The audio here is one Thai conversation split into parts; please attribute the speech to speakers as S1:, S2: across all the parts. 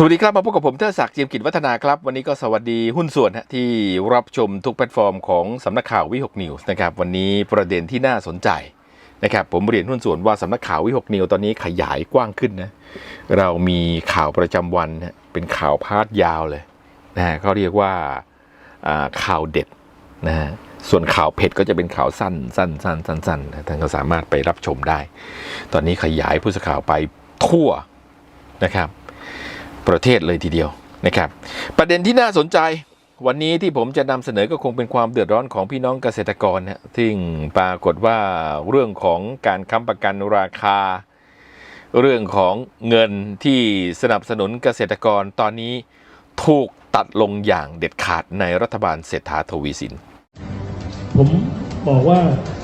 S1: สวัสดีครับมาพบกับผมเทอศักดิ์เจียมกิจวัฒนาครับ วันนี้ก็สวัสดีหุ้นส่วนที่รับชมทุกแพลตฟอร์มของสำนักข่าววิหกนิวส์นะครับวันนี้ประเด็นที่น่าสนใจนะครับผมเรียนหุ้นส่วนว่าสำนักข่าววิหกนิวส์ตอนนี้ขยายกว้างขึ้นนะเรามีข่าวประจำวันเป็นข่าวพาดยาวเลยนะฮะเขาเรียกว่าข่าวเด็ดนะฮะส่วนข่าวเผ็ดก็จะเป็นข่าวสั้นสั้นสั้นสั้นสั้นท่านก็สามารถไปรับชมได้ ตอนนี้ขยายผู้สื่อข่าวไปทั่วนะครับ ประเทศเลยทีเดียวนะครับ ประเด็นที่น่าสนใจวันนี้ที่ผมจะนำเสนอก็คงเป็นความเดือดร้อนของพี่น้องเกษตรกรนะซึ่งปรากฏว่าเรื่องของการค้ำประกันราคา เรื่องของเงินที่สนับสนุนเกษตรกรตอนนี้ถูกตัดลงอย่างเด็ดขาดในรัฐบาลเศรษฐาทวีสิน
S2: ผมบอกว่า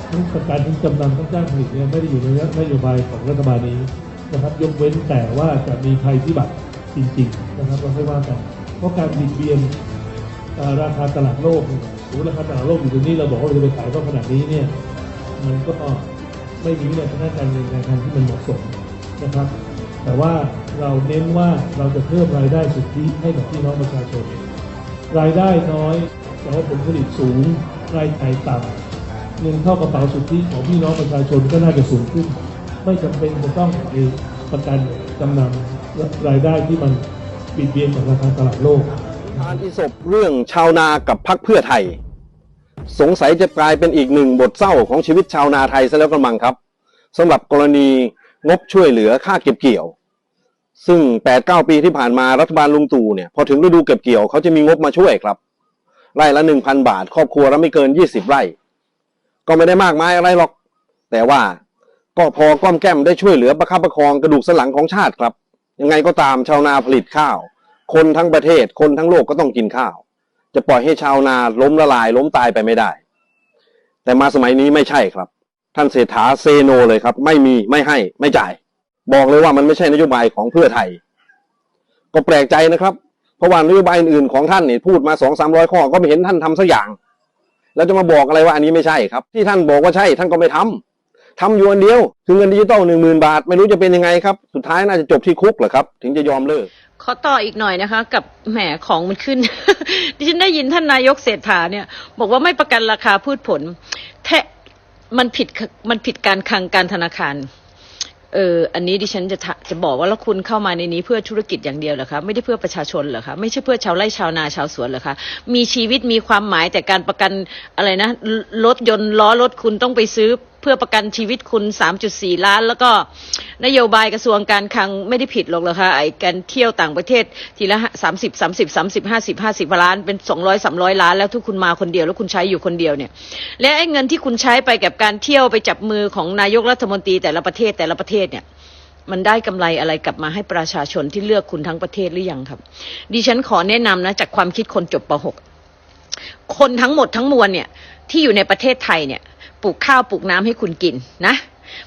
S2: ทั้งประกันทั้งจำนำทั้งจ้างผลิตเนี่ยไม่ได้อยู่ในนโยบายของรัฐบาลนี้นะครับยกเว้นแต่ว่าจะมีภัยพิบัติ จริงๆนะครับเราไม่ว่ากันเพราะการบิดเบียนราคาตลาดโลกเนี่ยสมมติราคาตลาดโลกอยู่ตรงนี้เราบอกว่าเราจะไปขายก็ขนาดนี้เนี่ยมันก็ไม่มีวินัยทางการเงินการคลังที่มันเหมาะสมนะครับ แต่ว่าเราเน้นว่าเราจะเพิ่มรายได้สุทธิให้กับพี่น้องประชาชน รายได้น้อย แต่ว่าผลผลิตสูงรายจ่ายต่ำเงินเข้ากระเป๋าสุทธิของพี่น้องประชาชนก็น่าจะสูงขึ้น ไม่จำเป็นจะต้องไปประกันจำนำ รายได้ที่มันบิดเบียนจากราคาตลาดโลก
S3: ทานอิศบเรื่องชาวนากับพักเพื่อไทย สงสัยจะกลายเป็นอีกหนึ่งบทเศร้าของชีวิตชาวนาไทยซะแล้วกระมังครับสำหรับกรณีงบช่วยเหลือค่าเก็บเกี่ยว ซึ่ง 8-9 ปีที่ผ่านมารัฐบาลลุงตู่เนี่ยพอถึงฤดูเก็บเกี่ยวเขาจะมีงบมาช่วยครับไร่ละ 1,000 บาท ครอบครัวละไม่เกิน 20 ไร่ ก็ไม่ได้มากมายอะไรหรอก แต่ว่าก็พอก้อมแก้มได้ช่วยเหลือประคับประคองกระดูกสันหลังของชาติครับ ยังไงก็ตามชาวนาผลิตข้าว คนทั้งประเทศคนทั้งโลกก็ต้องกินข้าว จะปล่อยให้ชาวนาล้มละลาย ล้มตายไปไม่ได้ แต่มาสมัยนี้ไม่ใช่ครับ ท่านเศรษฐาเซโนเลยครับ ไม่มีไม่ให้ไม่จ่าย บอกเลยว่ามันไม่ใช่นโยบายของเพื่อไทย ก็แปลกใจนะครับ เพราะว่านโยบายอื่นๆของท่านเนี่ยพูดมาสองสามร้อยข้อก็ไม่เห็นท่านทำสักอย่าง แล้วจะมาบอกอะไรว่าอันนี้ไม่ใช่ครับ ที่ท่านบอกว่าใช่ท่านก็ไม่ทำ ทำอยู่อันเดียว คือเงินดิจิตอลหนึ่งหมื่นบาท ไม่รู้จะเป็นยังไงครับ สุดท้ายน่าจะจบที่คุกเหรอครับ ถึงจะยอมเลิก
S4: ขอต่ออีกหน่อยนะคะ กับแหมของมันขึ้น ดิฉันได้ยินท่านนายกเศรษฐาเนี่ย บอกว่าไม่ประกันราคาพืชผล แทะมันผิดมันผิดการคลังการธนาคารเออ อันนี้ดิฉันจะจะบอกว่าแล้วคุณเข้ามาในนี้เพื่อธุรกิจอย่างเดียวเหรอคะ ไม่ได้เพื่อประชาชนเหรอคะ ไม่ใช่เพื่อชาวไร่ชาวนาชาวสวนเหรอคะ มีชีวิตมีความหมายแต่การประกันอะไรนะ รถยนต์ล้อรถคุณต้องไปซื้อ พื่อประกันชีวิตคุณ 3.4 ล้าน แล้วก็นโยบายกระทรวงการคลังไม่ได้ผิดหรอกเหรอคะไอ้การเที่ยวต่างประเทศทีละ 30 30 30 50 50ล้านเป็น 200 300 ล้าน แล้วทุกคุณมาคนเดียวแล้วคุณใช้อยู่คนเดียวเนี่ยและไอ้เงินที่คุณใช้ไปกับการเที่ยวไปจับมือของนายกรัฐมนตรีแต่ละประเทศแต่ละประเทศเนี่ยมันได้กำไรอะไรกลับมาให้ประชาชนที่เลือกคุณทั้งประเทศหรือยังครับ ดิฉันขอแนะนำนะจากความคิดคนจบป .6 คนทั้งหมดทั้งมวลเนี่ยที่อยู่ในประเทศไทยเนี่ย ปลูกข้าวปลูกน้ำให้คุณกินนะ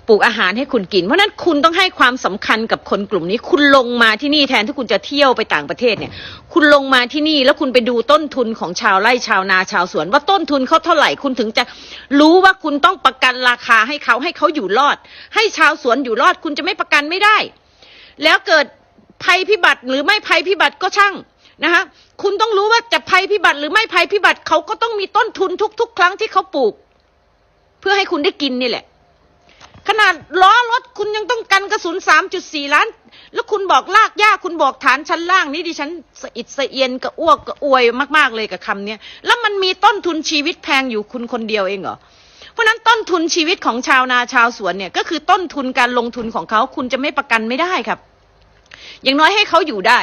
S4: ปลูกอาหารให้คุณกิน เพราะนั้นคุณต้องให้ความสำคัญกับคนกลุ่มนี้ คุณลงมาที่นี่แทนที่คุณจะเที่ยวไปต่างประเทศเนี่ย คุณลงมาที่นี่แล้วคุณไปดูต้นทุนของชาวไร่ชาวนาชาวสวน ว่าต้นทุนเขาเท่าไหร่คุณถึงจะรู้ว่าคุณต้องประกันราคาให้เขาให้เขาอยู่รอด ให้ชาวสวนอยู่รอด คุณจะไม่ประกันไม่ได้ แล้วเกิดภัยพิบัติหรือไม่ภัยพิบัติก็ช่างนะคะคุณต้องรู้ว่าจะภัยพิบัติหรือไม่ภัยพิบัติเขาก็ต้องมีต้นทุนทุก ๆ ครั้งที่เขาปลูก เพื่อให้คุณได้กินนี่แหละ ขนาดล้อรถคุณยังต้องกันกระสุน 3.4 ล้าน แล้วคุณบอกลากหญ้าคุณบอกฐานชั้นล่างนี่ดิฉันสะอิดสะเอียนกระอ้วกกระอวยมากๆเลยกับคำนี้แล้วมันมีต้นทุนชีวิตแพงอยู่คุณคนเดียวเองเหรอเพราะนั้นต้นทุนชีวิตของชาวนาชาวสวนเนี่ยก็คือต้นทุนการลงทุนของเขาคุณจะไม่ประกันไม่ได้ครับ อย่างน้อยให้เขาอยู่ได้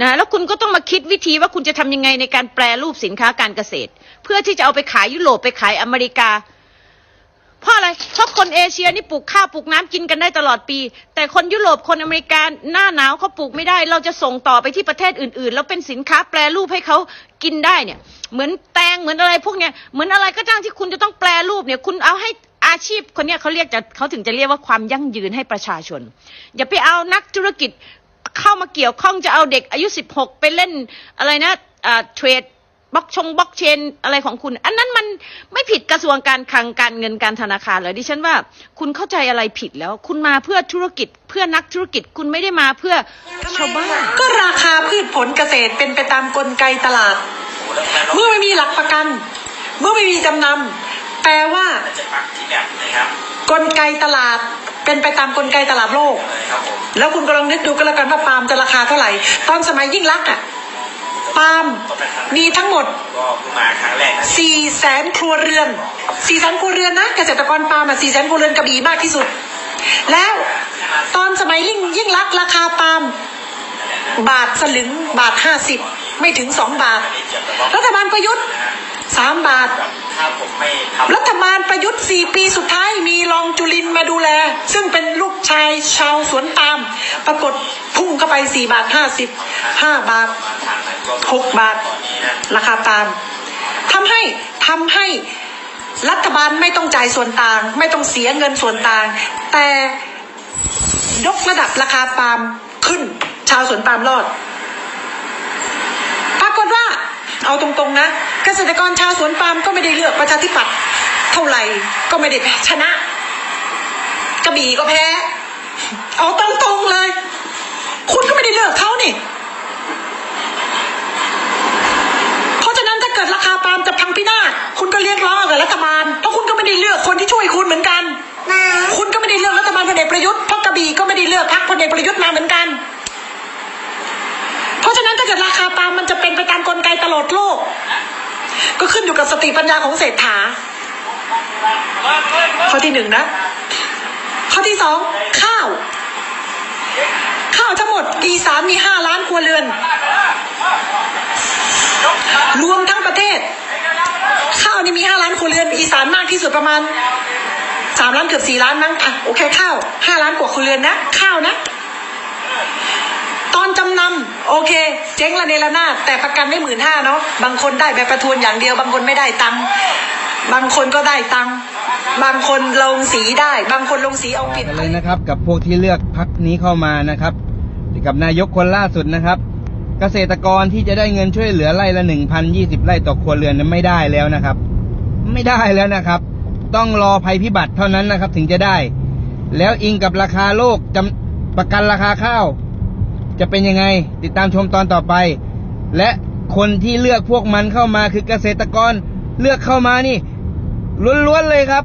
S4: นะแล้วคุณก็ต้องมาคิดวิธีว่าคุณจะทำยังไงในการแปรรูปสินค้าการเกษตร เพื่อที่จะเอาไปขายยุโรปไปขายอเมริกา เพราะอะไรเพราะคนเอเชียนี่ปลูกข้าวปลูกน้ำกินกันได้ตลอดปี แต่คนยุโรปคนอเมริกาหน้าหนาวเขาปลูกไม่ได้ เราจะส่งต่อไปที่ประเทศอื่นๆ แล้วเป็นสินค้าแปรรูปให้เขากินได้เนี่ย เหมือนแตงเหมือนอะไรพวกเนี้ยเหมือนอะไรก็จ้างที่คุณจะต้องแปรรูปเนี่ยคุณเอาให้อาชีพคนเนี้ยเขาเรียกจะเขาถึงจะเรียกว่าความยั่งยืนให้ประชาชน อย่าไปเอานักธุรกิจเข้ามาเกี่ยวข้องจะเอาเด็กอายุ 16 ไปเล่นอะไรนะอ่าเทรด บล็อกชงบล็อกเชนอะไรของคุณ อันนั้นมันไม่ผิดกระทรวงการคลังการเงินการธนาคารเหรอดิฉันว่า คุณเข้าใจอะไรผิดแล้ว คุณมาเพื่อธุรกิจ เพื่อนักธุรกิจคุณไม่ได้มาเพื่อชาวบ้าน
S5: ก็ราคาพืชผลเกษตรเป็นไปตามกลไกตลาด เมื่อไม่มีหลักประกัน เมื่อไม่มีจำนำแปลว่า
S6: จะปักที่แบบนะครับ
S5: กลไกตลาดเป็นไปตามกลไกตลาดโลก
S6: เลยครับผม
S5: แล้วคุณก็ลองนึกดูก็แล้วกันว่าปาล์มจะราคาเท่าไหร่ ตอนสมัยยิ่งลักษณ์อะปาล์ มมีทั้งหมด
S6: ก็เพิ่งมาครั้งแรกนะ
S5: 4 0 0แสนครัวเรือน4 0 0แสนครัวเรือนนะเกษตรกรปาล์มอะ4 0 0แสนครัวเรือนกระบี่มากที่สุด แล้วตอนสมัยยิ่งยิ่งลักษณ์ราคาปาล์มบาทสลึงบาท50ไม่ถึง2บาท รัฐบาลประยุทธ์3บาท
S6: ถ้าผมไม่ทำ
S5: รัฐบาลประยุทธ์ 4 ปีสุดท้ายมีรองจุลินมาดูแล ซึ่งเป็นลูกชายชาวสวนปาม ปรากฏพุ่งเข้าไป 4 บาท 50 5 บาท 6 บาท ราคาปามทำให้ทำให้รัฐบาลไม่ต้องจ่ายส่วนต่าง ไม่ต้องเสียเงินส่วนต่าง แต่ยกระดับราคาปาล์มขึ้น ชาวสวนปาล์มรอด ปรากฏว่า เอาตรงๆนะ เกษตรกรชาวสวนปาล์มก็ไม่ได้เลือกประชาธิปัตย์เท่าไหร่ก็ไม่ได้ชนะ กระบี่ก็แพ้ เอาตรงๆเลย คุณก็ไม่ได้เลือกเขานี่เพราะฉะนั้นถ้าเกิดราคาปาล์มจะพังพินาศคุณก็เรียกร้องกับรัฐบาลเพราะคุณก็ไม่ได้เลือกคนที่ช่วยคุณเหมือนกันคุณก็ไม่ได้เลือกรัฐบาลพลเอกประยุทธ์เพราะกระบี่ก็ไม่ได้เลือกพรรคพลเอกประยุทธ์มาเหมือนกัน เพราะฉะนั้นถ้าเกิดราคาปาล์มมันจะเป็นไปตามกลไกตลอดโลก ก็ขึ้นอยู่กับสติปัญญาของเศรษฐา ข้อที่หนึ่งนะ ข้อที่สองข้าว ข้าวทั้งหมดอีสานมีห้าล้านครัวเรือน รวมทั้งประเทศ ข้าวนี่มีห้าล้านครัวเรือน อีสานมากที่สุดประมาณสามล้านเกือบสี่ล้านมั้งอะโอเคข้าวห้าล้านกว่าครัวเรือนนะ ข้าวนะ จำนำโอเค เจ๊งละเนระนาดแต่ประกันได้หมื่นห้าเนาะบางคนได้แบบประทวนอย่างเดียว บางคนไม่ได้ตังค์บางคนก็ได้ตังค์บางคนลงสีได้ บางคนลงสีเอาผิด
S7: กันเลยนะครับ กับพวกที่เลือกพักนี้เข้ามานะครับ กับนายกคนล่าสุดนะครับ เกษตรกรที่จะได้เงินช่วยเหลือไร่ละหนึ่งพันยี่สิบไร่ต่อครัวเรือนนั้นไม่ได้แล้วนะครับ ไม่ได้แล้วนะครับ ต้องรอภัยพิบัติเท่านั้นนะครับ ถึงจะได้ แล้วอิงกับราคาโลกจำประกันราคาข้าว จะเป็นยังไง ติดตามชมตอนต่อไป และคนที่เลือกพวกมันเข้ามาคือเกษตรกรเลือกเข้ามานี่ล้วนๆเลยครับ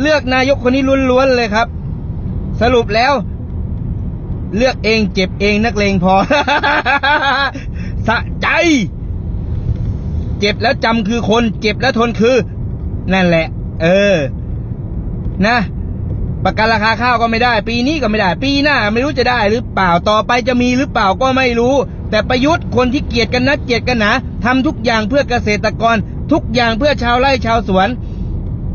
S7: เลือกนายกคนนี้ล้วนๆเลยครับ สรุปแล้ว เลือกเองเจ็บเองนักเลงพอสะใจ เจ็บแล้วจำคือคน เจ็บแล้วทนคือ นั่นแหละ เออ นะ ประกันราคาข้าวก็ไม่ได้ ปีนี้ก็ไม่ได้ ปีหน้า ไม่รู้จะได้หรือเปล่าต่อไปจะมีหรือเปล่าก็ไม่รู้ แต่ประยุทธ์คนที่เกลียดกันนักเกลียดกันหนาทำทุกอย่างเพื่อเกษตรกร ทุกอย่างเพื่อชาวไร่ชาวสวน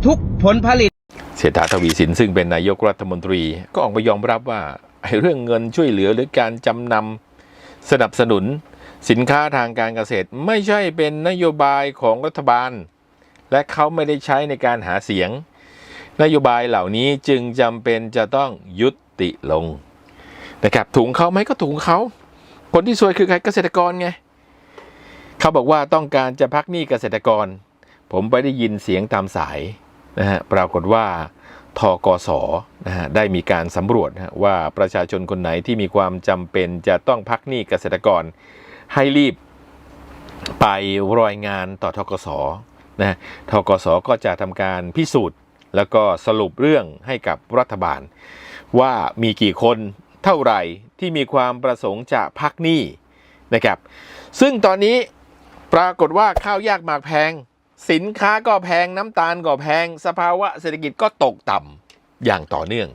S7: ทุกผลผลิต
S1: เศรษฐาทวีสินซึ่งเป็นนายกรัฐมนตรีก็ออกมายอมรับว่าเรื่องเงินช่วยเหลือหรือการจำนำสนับสนุน สินค้าทางการเกษตรไม่ใช่เป็นนโยบายของรัฐบาล และเขาไม่ได้ใช้ในการหาเสียง นโยบายเหล่านี้จึงจำเป็นจะต้องยุติลงนะครับถุงเขาไหมก็ถุงเขา คนที่ซวยคือใครเกษตรกรไงเขาบอกว่าต้องการจะพักหนี้เกษตรกร ผมไปได้ยินเสียงตามสายนะฮะปรากฏว่าทกสนะฮะได้มีการสำรวจนะว่าประชาชนคนไหนที่มีความจำเป็นจะต้องพักหนี้เกษตรกร ให้รีบไปรายงานต่อทกสนะทกสก็จะทำการพิสูจน์ แล้วก็สรุปเรื่องให้กับรัฐบาล ว่ามีกี่คนเท่าไหร่ที่มีความประสงค์จะพักหนี้นะครับ ซึ่งตอนนี้ปรากฏว่าข้าวยากหมากแพง สินค้าก็แพงน้ำตาลก็แพง สภาวะเศรษฐกิจก็ตกต่ำอย่างต่อเนื่อง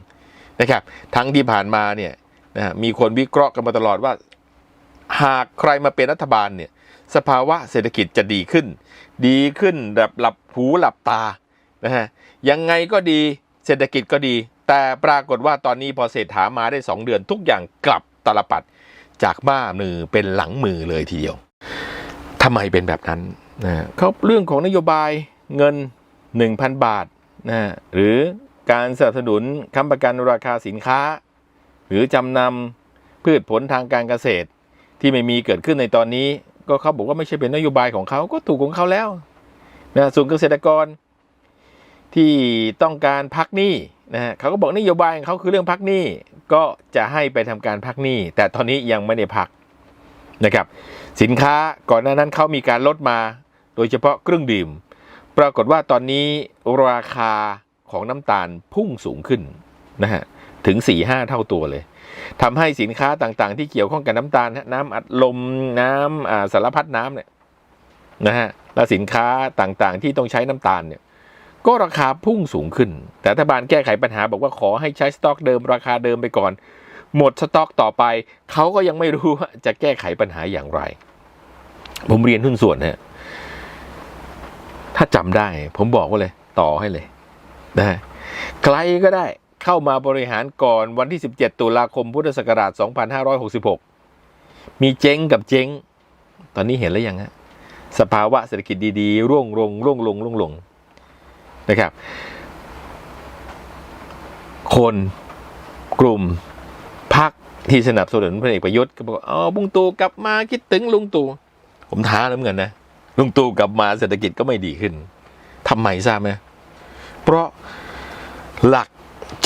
S1: นะครับ ทั้งที่ผ่านมาเนี่ยนะมีคนวิเคราะห์กันมาตลอดว่า หากใครมาเป็นรัฐบาลเนี่ยสภาวะเศรษฐกิจจะดีขึ้น ดีขึ้นแบบหลับหูหลับตานะฮะ ยังไงก็ดีเศรษฐกิจก็ดี แต่ปรากฏว่าตอนนี้พอเศรษฐามาได้ 2 เดือน ทุกอย่างกลับตลปัดจากบ้ามือเป็นหลังมือเลยทีเดียวทำไมเป็นแบบนั้นนะเขาเรื่องของนโยบายเงิน 1,000 บาทนะหรือการสนับสนุนค้ำประกันราคาสินค้า หรือจำนำพืชผลทางการเกษตรที่ไม่มีเกิดขึ้นในตอนนี้ ก็เขาบอกว่าไม่ใช่เป็นนโยบายของเขาก็ถูกของเขาแล้วนะส่วนเกษตรกร ที่ต้องการพักหนี้นะฮะเขาก็บอกนโยบายของเขาคือเรื่องพักหนี้ก็จะให้ไปทำการพักหนี้ แต่ตอนนี้ยังไม่ได้พักนะครับสินค้าก่อนหน้านั้นเขามีการลดมา โดยเฉพาะเครื่องดื่ม ปรากฏว่าตอนนี้ราคาของน้ำตาลพุ่งสูงขึ้นนะฮะถึง 4-5 เท่าตัวเลยทำให้สินค้าต่างๆ ที่เกี่ยวข้องกับน้ำตาลน้ำอัดลมน้ำสารพัดน้ำเนี่ยนะฮะและสินค้าต่างๆที่ต้องใช้น้ำตาลเนี่ย ก็ราคาพุ่งสูงขึ้น แต่รัฐบาลแก้ไขปัญหาบอกว่าขอให้ใช้สต็อกเดิมราคาเดิมไปก่อน หมดสต็อกต่อไปเขาก็ยังไม่รู้ว่าจะแก้ไขปัญหาอย่างไร ผมเรียนหุ้นส่วนฮะถ้าจำได้ ผมบอกว่าเลย ต่อให้เลยนะใครก็ได้เข้ามาบริหารก่อนวันที่ 17 ตุลาคมพุทธศักราช 2566 มีเจ๊งกับเจ๊ง ตอนนี้เห็นแล้วยังฮะสภาวะเศรษฐกิจดีๆ ร่วงลงร่วงลงร่วงลง นะครับ คนกลุ่มพักที่สนับสนุนพลเอกประยุทธ์ก็บอกอ๋อบุงตู่กลับมาคิดถึงลุงตู่ผมท้าแล้วเหมือนกันนะลุงตู่กลับมาเศรษฐกิจก็ไม่ดีขึ้นทำไมทราบไหมเพราะหลัก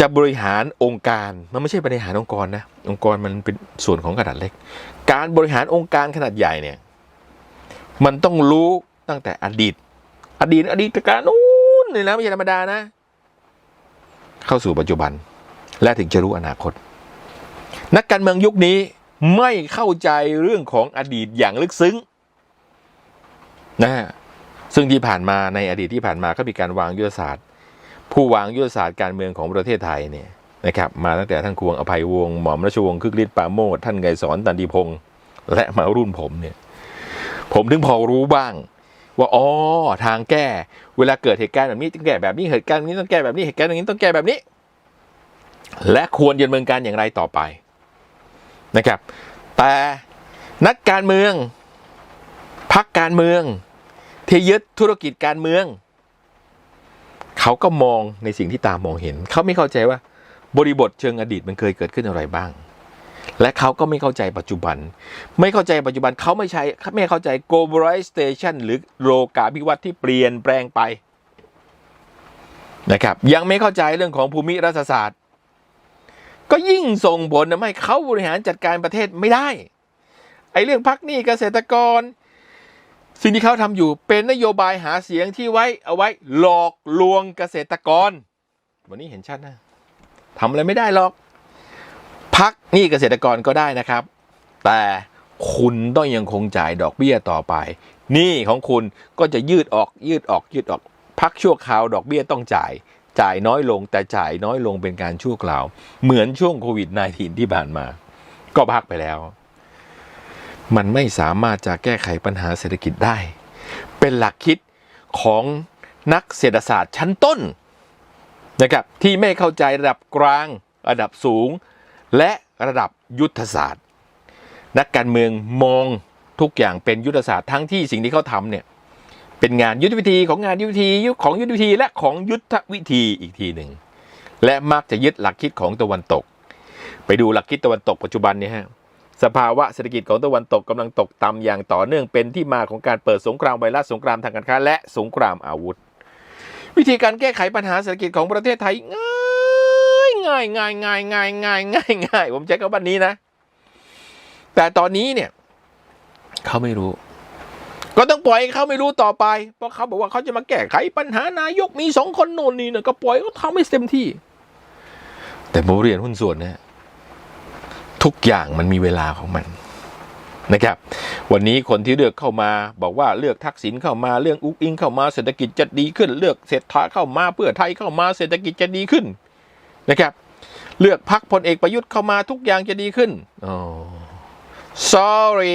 S1: จะบริหารองค์การมันไม่ใช่บริหารองค์กรนะองค์กรมันเป็นส่วนของขนาดเล็ก การบริหารองค์การขนาดใหญ่เนี่ย มันต้องรู้ตั้งแต่อดีต อดีตอดีตการนู้น เลยนะไม่ใช่ธรรมดานะ เข้าสู่ปัจจุบัน และถึงจะรู้อนาคต นักการเมืองยุคนี้ไม่เข้าใจเรื่องของอดีตอย่างลึกซึ้งนะฮะซึ่งที่ผ่านมาในอดีตที่ผ่านมาก็มีการวางยุทธศาสตร์ ผู้วางยุทธศาสตร์การเมืองของประเทศไทยเนี่ยนะครับมาตั้งแต่ท่านควงอภัยวงศ์หม่อมราชวงศ์คึกฤทธิ์ปาโมทท่านไกรสอนตันติพงศ์และมารุ่นผมเนี่ยผมถึงพอรู้บ้าง ว่าอ๋อทางแก้ เวลาเกิดเหตุการณ์แบบนี้ต้องแก้แบบนี้เหตุการณ์แบบนี้ต้องแก้แบบนี้เหตุการณ์อย่งนี้ต้องแก้แบบนี้ และควรดำเนินการอย่างไรต่อไปนะครับ แต่นักการเมืองพักการเมือง ที่ยึดธุรกิจการเมือง เขาก็มองในสิ่งที่ตามองเห็น เขาไม่เข้าใจว่าบริบทเชิงอดีตมันเคยเกิดขึ้นอะไรบ้าง และเขาก็ไม่เข้าใจปัจจุบัน ไม่เข้าใจปัจจุบันเขาไม่ใช่ไม่เข้าใจ globalization หรือโลกาภิวัตน์ที่เปลี่ยนแปลงไปนะครับยังไม่เข้าใจเรื่องของภูมิรัฐศาสตร์ ก็ยิ่งส่งผลทำให้เขาบริหารจัดการประเทศไม่ได้ไอ้เรื่องพักหนี้เกษตรกร สิ่งที่เขาทำอยู่เป็นนโยบายหาเสียงที่ไว้เอาไว้หลอกลวงเกษตรกร วันนี้เห็นชัดนะทำอะไรไม่ได้หรอก พักหนี้เกษตรกรก็ได้นะครับ แต่คุณต้องยังคงจ่ายดอกเบี้ยต่อไปหนี้ของคุณก็จะยืดออกยืดออกยืดออก พักชั่วคราวดอกเบี้ยต้องจ่ายจ่ายน้อยลงแต่จ่ายน้อยลงเป็นการชั่วคราว เหมือนช่วงโควิด -19 ที่ผ่านมา ก็พักไปแล้ว มันไม่สามารถจะแก้ไขปัญหาเศรษฐกิจได้ เป็นหลักคิดของนักเศรษฐศาสตร์ชั้นต้นนะครับที่ไม่เข้าใจระดับกลาง ระดับสูง และระดับยุทธศาสตร์ นักการเมืองมองทุกอย่างเป็นยุทธศาสตร์ทั้งที่สิ่งที่เขาทำเนี่ยเป็นงานยุทธวิธีของงานยุทธวิธีของยุทธวิธีและของยุทธวิธีอีกทีหนึ่งและมักจะยึดหลักคิดของตะวันตก ไปดูหลักคิดตะวันตกปัจจุบันเนี่ยฮะสภาวะเศรษฐกิจของตะวันตกกำลังตกต่ำอย่างต่อเนื่องเป็นที่มาของการเปิดสงครามไวรัสสงครามทางการค้าและสงครามอาวุธ วิธีการแก้ไขปัญหาเศรษฐกิจของประเทศไทยง่ายง่ายง่ายง่ายง่ายง่ายง่ายผมใช้คำว่านี้นะ แต่ตอนนี้เนี่ยเขาไม่รู้ ก็ต้องปล่อยเขาไม่รู้ต่อไป เพราะเขาบอกว่าเขาจะมาแก้ไขปัญหานายกมีสองคนโน่นนี่เนะก็ปล่อยเขาทำให้เต็มที่ แต่ผมเรียนหุ้นส่วนเนี่ยทุกอย่างมันมีเวลาของมันนะครับ วันนี้คนที่เลือกเข้ามาบอกว่าเลือกทักษิณเข้ามาเรื่องอุกอิงเข้ามาเศรษฐกิจจะดีขึ้น เลือกเศรษฐาเข้ามาเพื่อไทยเข้ามาเศรษฐกิจจะดีขึ้น นะครับ เลือกพักพลเอกประยุทธ์เข้ามาทุกอย่างจะดีขึ้นอ๋อ sorry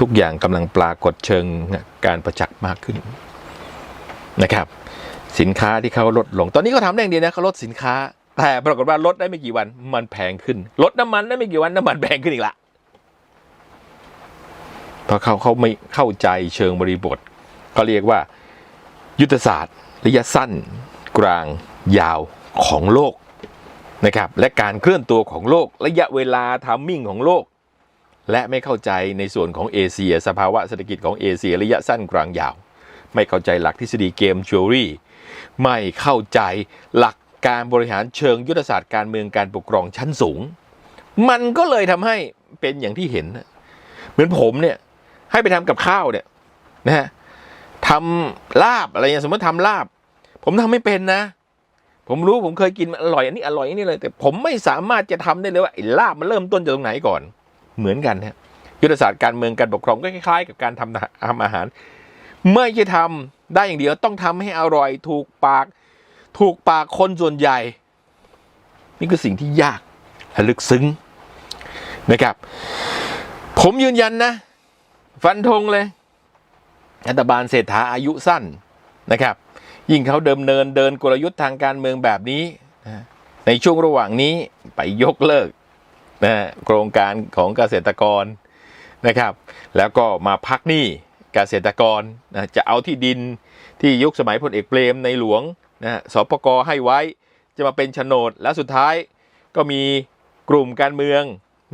S1: ทุกอย่างกำลังปรากฏเชิงการประจักษ์มากขึ้นนะครับ สินค้าที่เขาลดลง ตอนนี้เขาทำได้อย่างเดียวนะเขาลดสินค้า แต่ปรากฏว่าลดได้ไม่กี่วัน มันแพงขึ้น ลดน้ำมันได้ไม่กี่วันน้ำมันแพงขึ้นอีกละเพราะเขาเขาไม่เข้าใจเชิงบริบทเขาเรียกว่า ยุทธศาสตร์ระยะสั้นกลาง ยาวของโลกนะครับและการเคลื่อนตัวของโลกระยะเวลาทามมิ่งของโลก และไม่เข้าใจในส่วนของเอเชีย สภาวะเศรษฐกิจของเอเชียระยะสั้นกลางยาว ไม่เข้าใจหลักทฤษฎีเกมท h รีไม่เข้าใจหลักการบริหารเชิงยุทธศาสตร์การเมืองการปกครองชั้นสูง มันก็เลยทำให้เป็นอย่างที่เห็น เหมือนผมเนี่ยให้ไปทำกับข้าวเนี่ยนะฮะทำลาบอะไรอย่างนี้สมมติทำลาบ ผมทำไม่เป็นนะ ผมรู้ผมเคยกินมันอร่อยอันนี้อร่อยอันนี้เลย แต่ผมไม่สามารถจะทำได้เลยว่าไอ้ลาบมันเริ่มต้นจากตรงไหนก่อน เหมือนกันฮะยุทธศาสตร์การเมืองการปกครองก็คล้ายๆ กับการทำทำอาหาร ไม่ใช่ทำได้อย่างเดียวต้องทำให้อร่อย ถูกปาก ถูกปากคนส่วนใหญ่ นี่คือสิ่งที่ยากและลึกซึ้งนะครับ ผมยืนยันนะ ฟันธงเลยรัฐบาลเศรษฐาอายุสั้นนะครับ ยิ่งเขาเดิมเนินเดินกลยุทธ์ทางการเมืองแบบนี้นะในช่วงระหว่างนี้ไปยกเลิกนะโครงการของเกษตรกรนะครับ แล้วก็มาพักหนี้เกษตรกรนะจะเอาที่ดินที่ยุคสมัยพลเอกเปรมในหลวงนะสปกให้ไว้จะมาเป็นโฉนดแล้วสุดท้ายก็มีกลุ่มการเมือง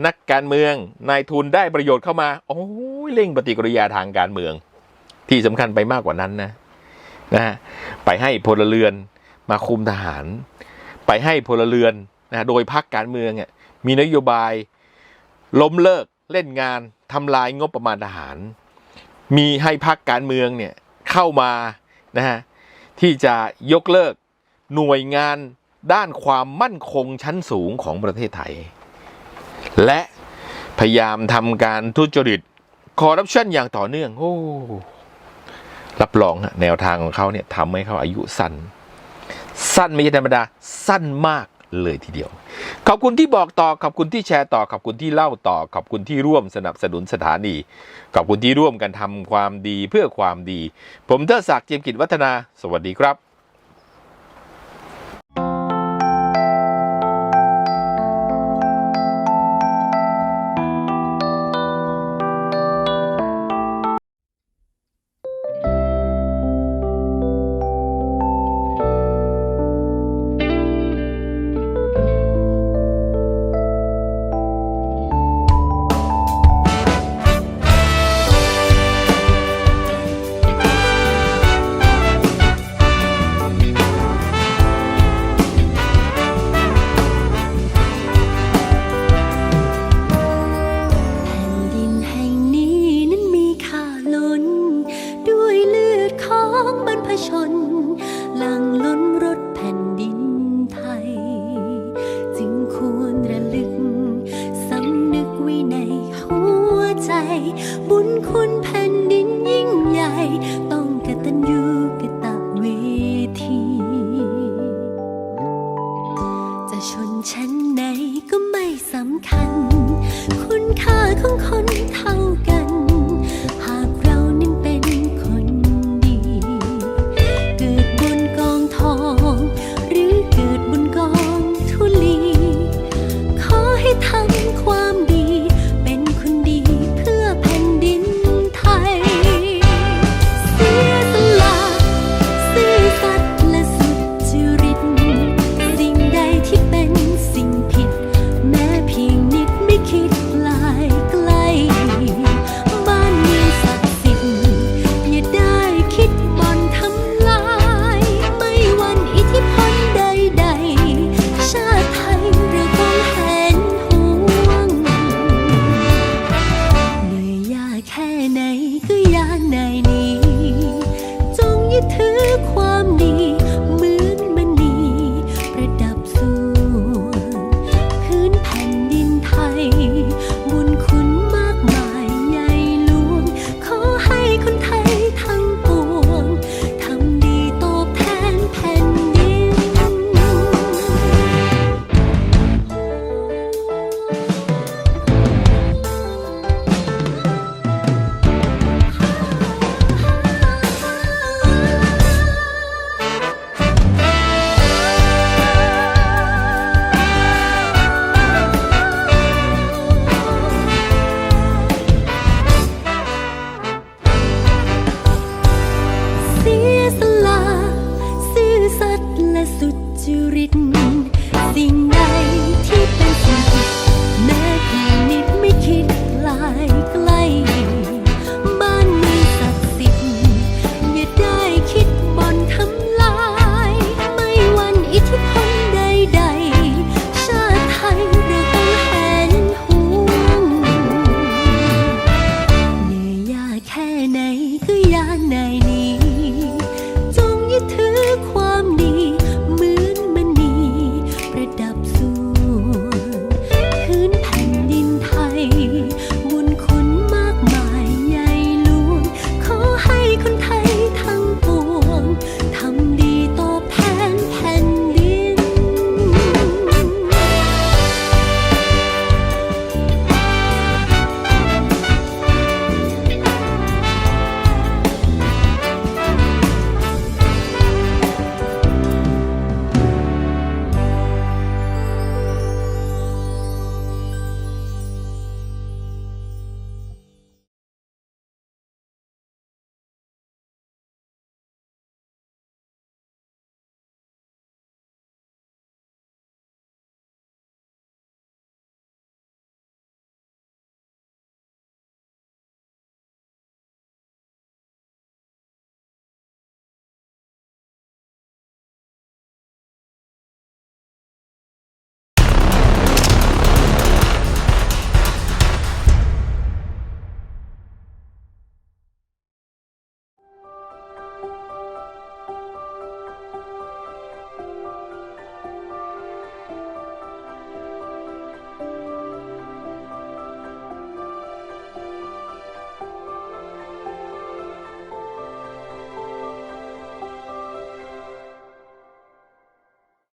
S1: นักการเมืองนายทุนได้ประโยชน์เข้ามา โอ้ยเร่งปฏิกิริยาทางการเมือง ที่สำคัญไปมากกว่านั้นนะ นะฮะไปให้พลเรือนมาคุมทหาร ไปให้พลเรือนนะโดยพรรคการเมืองมีนโยบายล้มเลิกเล่นงานทำลายงบประมาณทหาร มีให้พรรคการเมืองเนี่ยเข้ามานะฮะที่จะยกเลิกหน่วยงานด้านความมั่นคงชั้นสูงของประเทศไทย และพยายามทำการทุจริตคอร์รัปชันอย่างต่อเนื่อง โอ้ รับรองแนวทางของเขาเนี่ยทำให้เขาอายุสั้น สั้นไม่ใช่ธรรมดา สั้นมากเลยทีเดียว ขอบคุณที่บอกต่อ ขอบคุณที่แชร์ต่อ ขอบคุณที่เล่าต่อ ขอบคุณที่ร่วมสนับสนุนสถานี ขอบคุณที่ร่วมกันทำความดีเพื่อความดี ผมเทอศักดิ์เจียมกิจวัฒนา สวัสดีครับ
S8: 身。